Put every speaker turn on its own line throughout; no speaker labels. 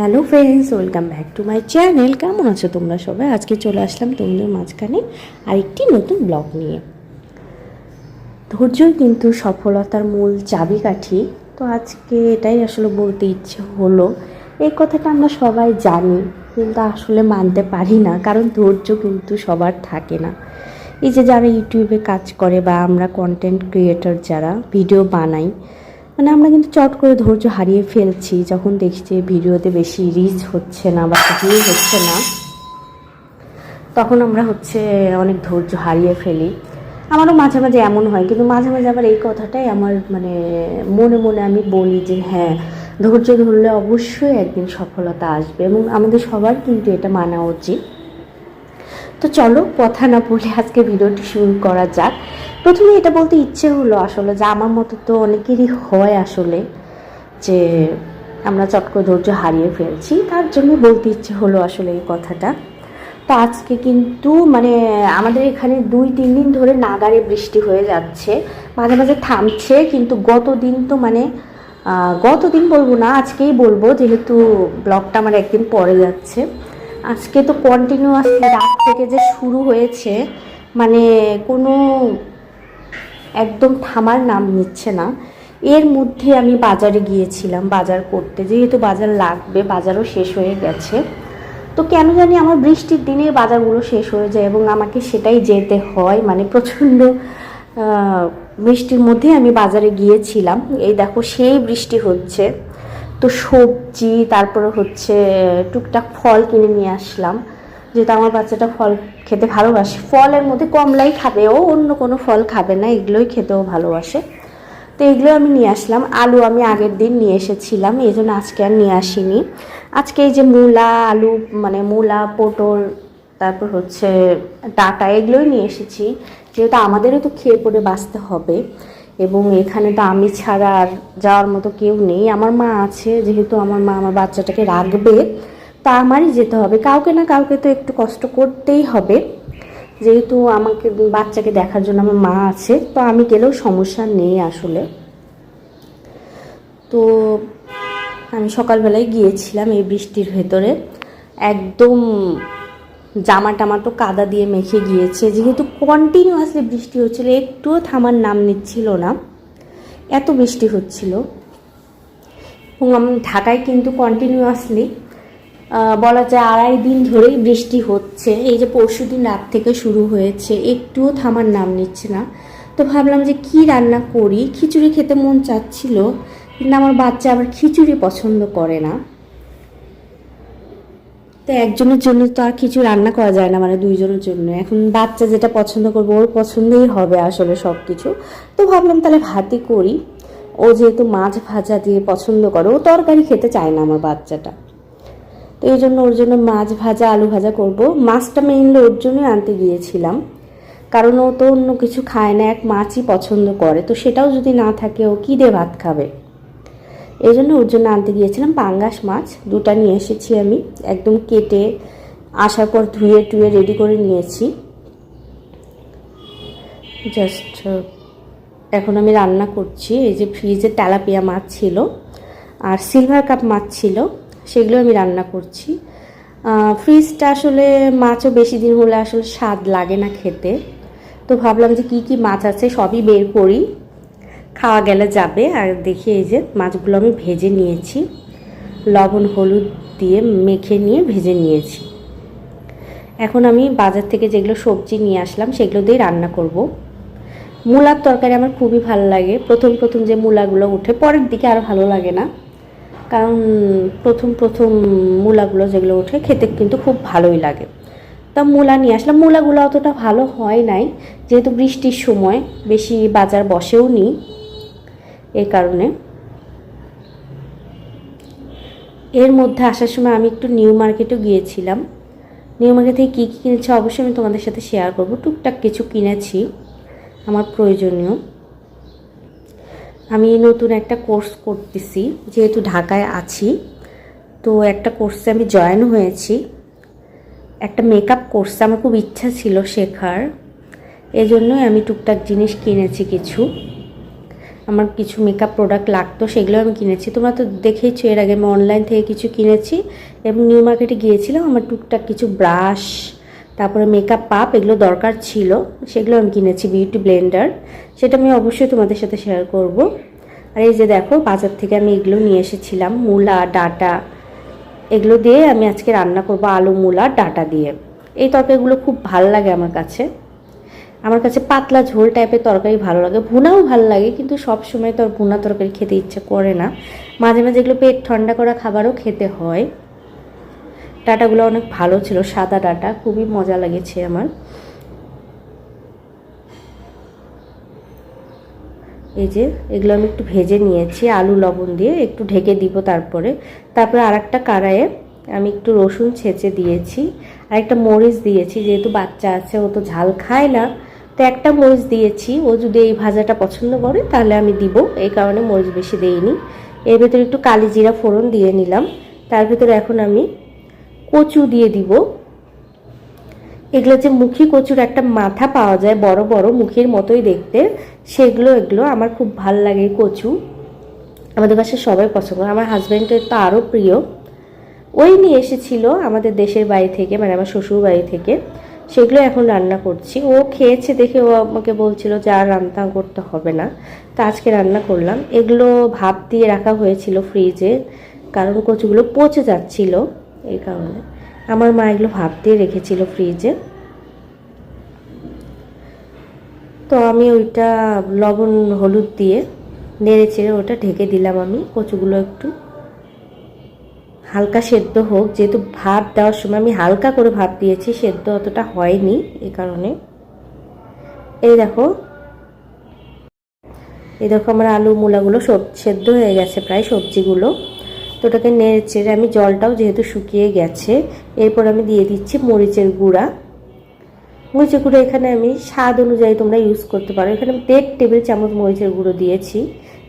Hello friends welcome back to my channel কেমন আছো তোমরা সবাই? আজকে চলে আসলাম তোমাদের মাঝখানে আরেকটি নতুন ব্লগ নিয়ে। ধৈর্যই কিন্তু সফলতার মূল চাবিকাঠি। তো আজকে এটাই আসলে বলতে ইচ্ছে হলো। এই কথাটা আমরা সবাই জানি, কিন্তু আসলে মানতে পারি না, কারণ ধৈর্য কিন্তু সবার থাকে না। এই যে যারা ইউটিউবে কাজ করে বা আমরা কন্টেন্ট ক্রিয়েটর যারা ভিডিও বানাই মানে আমরা কিন্তু চট করে ধৈর্য হারিয়ে ফেলছি যখন দেখছি ভিডিওতে বেশি রিচ হচ্ছে না বা ভিউ হচ্ছে না। তখন আমরা হচ্ছে অনেক ধৈর্য হারিয়ে ফেলি। আমারও মাঝে মাঝে এমন হয়, কিন্তু মাঝে মাঝে আবার এই কথাটাই আমার মানে মনে মনে আমি বলি যে হ্যাঁ ধৈর্য ধরলে অবশ্যই একদিন সফলতা আসবে এবং আমাদের সবার কিন্তু এটা মানা উচিত। তো চলো, কথা না বলে আজকে ভিডিওটি শুরু করা যাক। প্রথমে এটা বলতে ইচ্ছে হলো আসলে যে আমার মতো তো অনেকেরই হয় আসলে যে আমরা চট করে ধৈর্য হারিয়ে ফেলছি, তার জন্য বলতে ইচ্ছে হলো আসলে এই কথাটা। তো আজকে কিন্তু মানে আমাদের এখানে দুই, তিন দিন ধরে নাগারে বৃষ্টি হয়ে যাচ্ছে, মাঝে মাঝে থামছে, কিন্তু গত দিন তো মানে গত দিন বলব না, আজকেই বলব যেহেতু ব্লগটা আমার একদিন পরে যাচ্ছে। আজকে তো কন্টিনিউয়াস রাত থেকে যে শুরু হয়েছে মানে কোনো একদম থামার নাম নিচ্ছে না। এর মধ্যে আমি বাজারে গিয়েছিলাম, বাজার করতে। যেহেতু বাজার লাগবে, বাজারও শেষ হয়ে গেছে। তো কেন জানি আমার বৃষ্টির দিনে বাজারগুলো শেষ হয়ে যায় এবং আমাকে সেটাই যেতে হয়। মানে প্রচণ্ড বৃষ্টির মধ্যে আমি বাজারে গিয়েছিলাম। এই দেখো, সেই বৃষ্টি হচ্ছে। তো সবজি, তারপরে হচ্ছে টুকটাক ফল কিনে নিয়ে আসলাম। যেহেতু আমার বাচ্চাটা ফল খেতে ভালোবাসে। ফলের মধ্যে কমলাই খাবে। ও অন্য কোনো ফল খাবে না, এগুলোই খেতেও ভালোবাসে। তো এগুলো আমি নিয়ে আসলাম। আলু আমি আগের দিন নিয়ে এসেছিলাম এই জন্য আজকে আর নিয়ে আসিনি। আজকে এই যে মূলা, আলু মানে মূলা, পটল, তারপর হচ্ছে ডাটা, এগুলোই নিয়ে এসেছি। যেহেতু আমাদেরও তো খেয়ে পরে বাঁচতে হবে। এবং এখানে তো আমি ছাড়া আর যাওয়ার মতো কেউ নেই। আমার মা আছে, যেহেতু আমার মা আমার বাচ্চাটাকে রাখবে। তা আমারই যেতে হবে। কাউকে না কাউকে তো একটু কষ্ট করতেই হবে। যেহেতু আমাকে বাচ্চাকে দেখার জন্য আমার মা আছে, তো আমি গেলেও সমস্যা নেই আসলে। তো আমি সকালবেলায় গিয়েছিলাম এই বৃষ্টির ভেতরে। একদম জামা টামা তো কাদা দিয়ে মেখে গিয়েছে। যেহেতু কন্টিনিউয়াসলি বৃষ্টি হচ্ছিল, একটুও থামার নাম নিচ্ছিল না। এত বৃষ্টি হচ্ছিল। এবং আমি ঢাকায় কিন্তু কন্টিনিউয়াসলি বলা যায় আড়াই দিন ধরেই বৃষ্টি হচ্ছে। এই যে পরশু দিন রাত থেকে শুরু হয়েছে, একটুও থামার নাম নিচ্ছে না। তো ভাবলাম যে কি রান্না করি? খিচুড়ি খেতে মন চাচ্ছিল, কিন্তু আমার বাচ্চা আবার খিচুড়ি পছন্দ করে না। তো একজনের জন্য তো আর কিছু রান্না করা যায় না মানে দুইজনের জন্য। এখন বাচ্চা যেটা পছন্দ করবে, ওর পছন্দই হবে আসলে সব কিছু তো ভাবলাম তাহলে ভাতই করি। ও যেহেতু মাছ ভাজা দিয়ে পছন্দ করে, ও তরকারি খেতে চায় না আমার বাচ্চাটা। তো এই জন্য ওর জন্য মাছ ভাজা, আলু ভাজা করব। মাছটা মেইনলি ওর জন্যই আনতে গিয়েছিলাম। কারণ ও তো অন্য কিছু খায় না, এক মাছই পছন্দ করে। তো সেটাও যদি না থাকে, ও কী দিয়ে ভাত খাবে? এই জন্য ওর জন্য আনতে গিয়েছিলাম পাঙ্গাস মাছ। দুটা নিয়ে এসেছি আমি। একদম কেটে, আসার পর ধুয়ে টুয়ে রেডি করে নিয়েছি। জাস্ট এখন আমি রান্না করছি। এই যে ফ্রিজে তেলাপিয়া মাছ ছিল আর সিলভার কাপ মাছ ছিল। সেগুলো আমি রান্না করছি। ফ্রিজটা আসলে মাছও বেশি দিন হলে আসলে স্বাদ লাগে না খেতে। তো ভাবলাম যে কি কি মাছ আছে সবই বের করি। খাওয়া গেলে যাবে। আর দেখি এই যে মাছগুলো আমি ভেজে নিয়েছি। লবণ, হলুদ দিয়ে মেখে নিয়ে ভেজে নিয়েছি। এখন আমি বাজার থেকে যেগুলো সবজি নিয়ে আসলাম সেগুলো দিয়ে রান্না করব। মূলার তরকারি আমার খুবই ভালো লাগে। প্রথম প্রথম যে মূলাগুলো উঠে পরের দিকে আর ভালো লাগে না। কারণ প্রথম প্রথম মূলাগুলো যেগুলো ওঠে খেতে কিন্তু খুব ভালোই লাগে। তা মূলা নিয়ে আসলাম। মূলাগুলো অতটা ভালো হয় নাই। যেহেতু বৃষ্টির সময় বেশি বাজার বসেও নি এই কারণে। এর মধ্যে আসার সময় আমি একটু নিউ মার্কেটও গিয়েছিলাম। নিউ মার্কেট থেকে কী কী কিনেছি অবশ্যই আমি তোমাদের সাথে শেয়ার করব। টুকটাক কিছু কিনেছি। আমার প্রয়োজনীয়। আমি নতুন একটা কোর্স করতেছি, যেহেতু ঢাকায় আছি। তো একটা কোর্সে আমি জয়েন হয়েছি। একটা মেকআপ কোর্স আমার খুব ইচ্ছা ছিল শেখার। এজন্যই আমি টুকটাক জিনিস কিনেছি কিছু। আমার কিছু মেকআপ প্রোডাক্ট লাগতো সেগুলো আমি কিনেছি। তোমরা তো দেখেইছো, এর আগে আমি অনলাইন থেকে কিছু কিনেছি। এবং নিউ মার্কেটে গিয়েছিলাম, আমার টুকটাক কিছু ব্রাশ তারপরে মেকআপ পাপ এগুলো দরকার ছিল, সেগুলো আমি কিনেছি বিউটি ব্লেন্ডার সেটা আমি অবশ্যই তোমাদের সাথে শেয়ার করব। আর এই যে দেখো, বাজার থেকে আমি এগুলো নিয়ে এসেছিলাম, মূলা, ডাটা, এগুলো দিয়ে আমি আজকে রান্না করব আলু, মূলা, ডাটা দিয়ে। এই তরকারিগুলো খুব ভালো লাগে আমার কাছে। আমার কাছে পাতলা ঝোল টাইপের তরকারি ভালো লাগে, ভুনাও ভালো লাগে, কিন্তু সব সময় তো আর ভুনা তরকারি খেতে ইচ্ছে করে না। মাঝে মাঝে এগুলো পেট ঠান্ডা করা খাবারও খেতে হয়। ডাটাগুলো অনেক ভালো ছিল, সাদা ডাটা, খুবই মজা লেগেছে আমার। এই যে, এগুলো আমি একটু ভেজে নিয়েছি, আলু, লবণ দিয়ে একটু ঢেকে দিব তারপরে। তারপরে আর একটা কড়াইয়ে আমি একটু রসুন ছেঁচে দিয়েছি আর একটা মরিচ দিয়েছি, যেহেতু বাচ্চা আছে, ও তো ঝাল খায় না। তো একটা মরিচ দিয়েছি, ও যদি এই ভাজাটা পছন্দ করে, তাহলে আমি দিব। এই কারণে মরিচ বেশি দেইনি। এর ভেতরে একটু কালি জিরা ফোড়ন দিয়ে নিলাম। তার ভেতরে এখন আমি কচু দিয়ে দিব। এগুলো যে মুখী কচুর একটা মাথা পাওয়া যায়, বড় বড় মুখের মতোই দেখতে। সেগুলো, এগুলো আমার খুব ভালো লাগে কচু। আমাদের বাসায় সবাই পছন্দ আমার হাজব্যান্ডের তো আরও প্রিয়। ওই নিয়ে এসেছিল আমাদের দেশের বাড়ি থেকে মানে আমার শ্বশুর বাড়ি থেকে। সেগুলো এখন রান্না করছি। ও খেয়েছে দেখে ও আমাকে বলছিল যে আর রান্না করতে হবে না। তা আজকে রান্না করলাম। এগুলো ভাপ দিয়ে রাখা হয়েছিল ফ্রিজে কারণ কচুগুলো পচে যাচ্ছিল। এই কারণে। আমার মা এগুলো দিয়ে রেখেছিল ফ্রিজে তো আমি ওইটা লবণ, হলুদ দিয়ে নেড়ে চেড়ে ওটা ঢেকে দিলাম আমি, কচুগুলো একটু। হালকা সেদ্ধ হোক, যেহেতু ভাত দেওয়ার সময় আমি হালকা করে ভাত দিয়েছি, সেদ্ধ অতটা হয়নি এই কারণে। এই দেখো। এই দেখো আমার আলু, মূলাগুলো সব সেদ্ধ হয়ে গেছে, প্রায় সবজিগুলো। তো ওটাকে নেড়ে চেড়ে আমি জলটাও যেহেতু শুকিয়ে গেছে, এরপর আমি দিয়ে দিচ্ছি মরিচের গুঁড়া। মরিচের গুঁড়ো এখানে আমি স্বাদ অনুযায়ী তোমরা ইউজ করতে পারো। এখানে আমি দেড় টেবিল চামচ মরিচের গুঁড়ো দিয়েছি।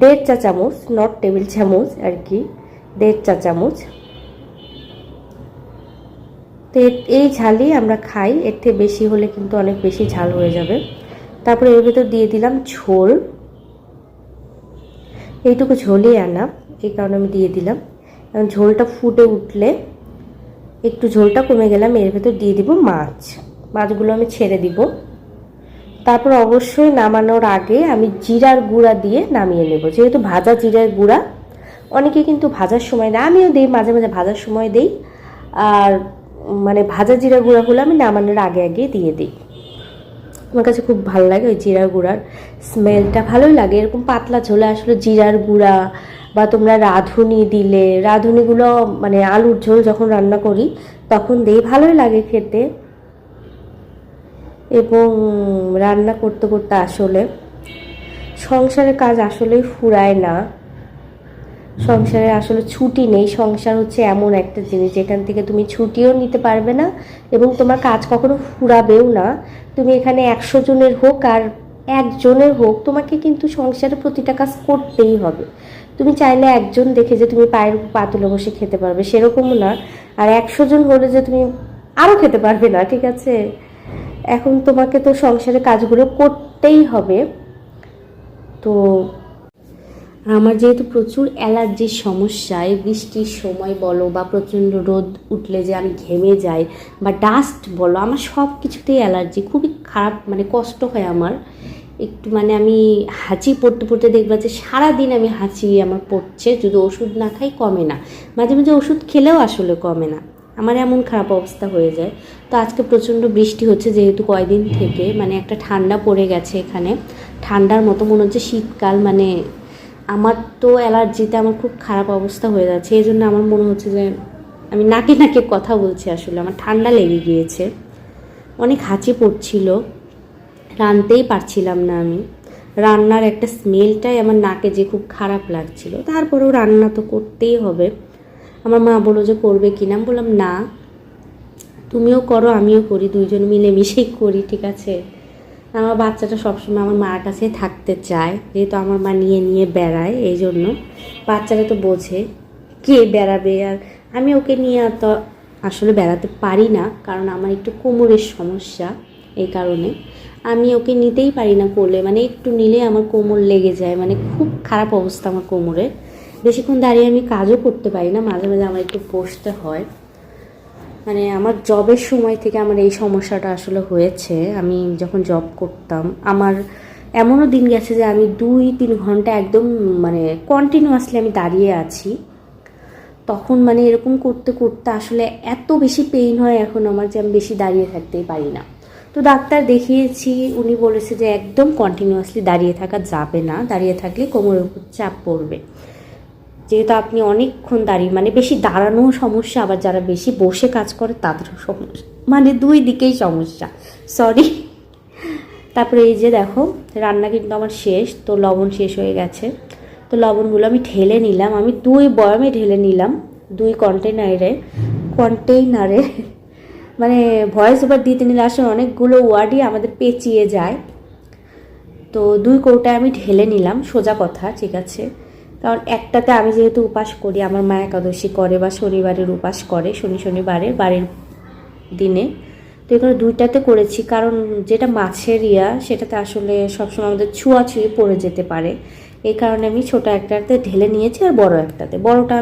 দেড় চা চামচ নট টেবিল চামচ আর কি, দেড় চা চামচ। তো এই ঝালই আমরা খাই, এর থেকে বেশি হলে কিন্তু অনেক বেশি ঝাল হয়ে যাবে। তারপরে এর ভিতর দিয়ে দিলাম ঝোল। এইটুকু ঝোলই আনা, এই কারণে আমি দিয়ে দিলাম। ঝোলটা ফুটে উঠলে একটু ঝোলটা কমে গেলে আমি এর ভেতর দিয়ে দিব মাছ। মাছগুলো আমি ছেড়ে দিব। তারপর অবশ্যই নামানোর আগে আমি জিরার গুঁড়া দিয়ে নামিয়ে নেব। যেহেতু ভাজা জিরার গুঁড়া, অনেকে কিন্তু ভাজার সময় দেয়, আমিও দিই, মাঝে মাঝে ভাজার সময় দিই। আর মানে ভাজা জিরা গুঁড়াগুলো আমি নামানোর আগে আগে দিয়ে দিই। আমার কাছে খুব ভালো লাগে ওই জিরার গুঁড়ার স্মেলটা, ভালোই লাগে। এরকম পাতলা ঝোলে আসলে জিরার গুঁড়া বা তোমরা রাঁধুনি দিলে, রাঁধুনিগুলো মানে আলুর ঝোল যখন রান্না করি, তখন দিই, ভালোই লাগে খেতে। এবং রান্না করতে করতে আসলে সংসারের কাজ আসলেই ফুরায় না। সংসারে আসলে ছুটি নেই। সংসার হচ্ছে এমন একটা জিনিস, যেখান থেকে তুমি ছুটিও নিতে পারবে না এবং তোমার কাজ কখনো ফুরাবেও না। তুমি এখানে একশো জনের হোক আর একজনের হোক, তোমাকে কিন্তু সংসারে প্রতিটা কাজ করতেই হবে। তুমি চাইলে একজন দেখে যে তুমি পায়ের পা তুলে বসে খেতে পারবে, সেরকমও না। আর একশো জন হলে যে তুমি আরও খেতে পারবে না, ঠিক আছে? এখন তোমাকে তো সংসারের কাজগুলো করতেই হবে। তো আমার যেহেতু প্রচুর অ্যালার্জির সমস্যা, এই বৃষ্টির সময় বলো বা প্রচণ্ড রোদ উঠলে যে আমি ঘেমে যাই বা ডাস্ট বলো, আমার সব কিছুতেই অ্যালার্জি। খুবই খারাপ মানে কষ্ট হয় আমার। একটু মানে আমি হাঁচি পড়তে পড়তে দেখবা যে সারাদিন আমি হাঁচি আমার পড়ছে, যদি ওষুধ না খাই কমে না। মাঝে মাঝে ওষুধ খেলেও আসলে কমে না। আমার এমন খারাপ অবস্থা হয়ে যায়। তো আজকে প্রচণ্ড বৃষ্টি হচ্ছে যেহেতু কয়দিন থেকে মানে একটা ঠান্ডা পড়ে গেছে এখানে। ঠান্ডার মতো মনে হচ্ছে শীতকাল মানে আমার তো অ্যালার্জিতে আমার খুব খারাপ অবস্থা হয়ে যাচ্ছে, এই জন্য আমার মনে হচ্ছে যে আমি নাকে নাকে কথা বলছি আসলে, আমার ঠান্ডা লেগে গিয়েছে। অনেক হাঁচি পড়ছিল, রানতেই পারছিলাম না আমি। রান্নার একটা স্মেলটাই আমার নাকে যে খুব খারাপ লাগছিল, তারপরেও রান্না তো করতেই হবে। আমার মা বলল যে, করবে কি না? বললাম, না। তুমিও করো, আমিও করি, দুইজন মিলেমিশেই করি, ঠিক আছে? আমার বাচ্চাটা সবসময় আমার মার কাছে থাকতে চায়, যেহেতু আমার মা নিয়ে নিয়ে বেড়ায়, এই জন্য। বাচ্চারা তো বোঝে, কে বেড়াবে? আর আমি ওকে নিয়ে তো আসলে বেড়াতে পারি না, কারণ আমার একটু কোমরের সমস্যা এই কারণে। আমি ওকে নিতেই পারি না কোলে মানে একটু নিলে আমার কোমর লেগে যায় মানে খুব খারাপ অবস্থা আমার কোমরে বেশিক্ষণ দাঁড়িয়ে আমি কাজও করতে পারি না, মাঝে মাঝে আমার একটু বসতে হয়। মানে আমার জবের সময় থেকে আমার এই সমস্যাটা আসলে হয়েছে। আমি যখন জব করতাম, আমার এমনও দিন গেছে যে আমি দুই তিন ঘণ্টা একদম মানে কন্টিনিউয়াসলি আমি দাঁড়িয়ে আছি। তখন মানে এরকম করতে করতে আসলে এত বেশি পেইন হয় এখন আমার যে আমি বেশি দাঁড়িয়ে থাকতেই পারি না। তো ডাক্তার দেখিয়েছি, উনি বলেছে যে একদম কন্টিনিউয়াসলি দাঁড়িয়ে থাকা যাবে না। দাঁড়িয়ে থাকলে কোমরের উপর চাপ পড়বে। যেহেতু আপনি অনেকক্ষণ দাঁড়িয়ে মানে বেশি দাঁড়ানো সমস্যা, আবার যারা বেশি বসে কাজ করে তাদেরও সমস্যা। মানে দুই দিকেই সমস্যা। সরি তারপরে এই যে দেখো, রান্না কিন্তু আমার শেষ, তো লবণ শেষ হয়ে গেছে। তো লবণগুলো আমি ঢেলে নিলাম। আমি দুই বয়ামে ঢেলে নিলাম, দুই কন্টেনারে কন্টেইনারে মানে ভয়েস ওভার দিতে নিলে আসলে অনেকগুলো ওয়ার্ডই আমাদের পেঁচিয়ে যায়। তো দুই কৌটায় আমি ঢেলে নিলাম, সোজা কথা, ঠিক আছে? কারণ একটাতে আমি যেহেতু উপাস করি, আমার মা একাদশী করে বা শনিবারের উপাস করে, শনি শনিবারে বাড়ির দিনে। তো এখানে দুইটাতে করেছি, কারণ যেটা মাছের ইয়া, সেটাতে আসলে সবসময় আমাদের ছুঁয়াছুঁয়ি পড়ে যেতে পারে। এই কারণে আমি ছোটো একটাতে ঢেলে নিয়েছি আর বড় একটাতে। বড়টা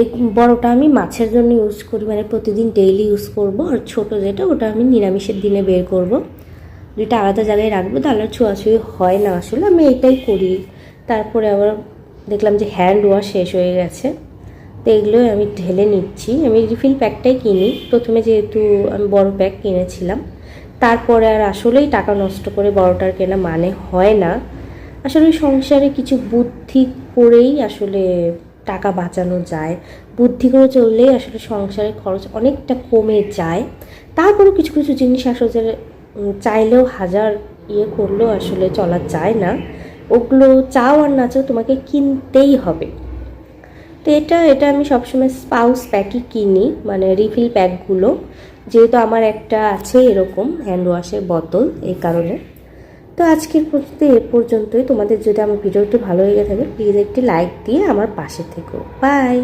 এই বড়টা আমি মাছের জন্য ইউজ করি মানে প্রতিদিন ডেইলি ইউজ করব, আর ছোট যেটা, ওটা আমি নিরামিষের দিনে বের করব। দুইটা আলাদা জায়গায় রাখব, তাহলে ছোঁয়াছুঁয়ি হয় না আসলে, আমি এটাই করি। তারপরে আবার দেখলাম যে হ্যান্ড ওয়াশ শেষ হয়ে গেছে। তো এগুলোই আমি ঢেলে নিচ্ছি। আমি রিফিল প্যাকটাই কিনি। প্রথমে যেহেতু আমি বড় প্যাক কিনেছিলাম। তারপরে আর আসলেই টাকা নষ্ট করে বড়টার কেনা মানে হয় না। আসলে ওই সংসারে কিছু বুদ্ধি করেই আসলে টাকা বাঁচানো যায়। বুদ্ধি করে চললেই আসলে সংসারের খরচ অনেকটা কমে যায়। তারপরেও কিছু কিছু জিনিস আসলে চাইলেও হাজার ইয়ে করলেও আসলে চলা যায় না। ওগুলো চাও আর না চাও তোমাকে কিনতেই হবে। তো এটা এটা আমি সবসময় স্পাউস প্যাকই কিনি মানে রিফিল প্যাকগুলো। যেহেতু আমার একটা আছে এরকম, হ্যান্ড ওয়াশের বোতল এই কারণে। তো আজকের পর্যন্ত এ পর্যন্তই। তোমাদের যদি আমার ভিডিওটি ভালো লেগে থাকে প্লিজ একটি লাইক দিয়ে আমার পাশে থেকো। বাই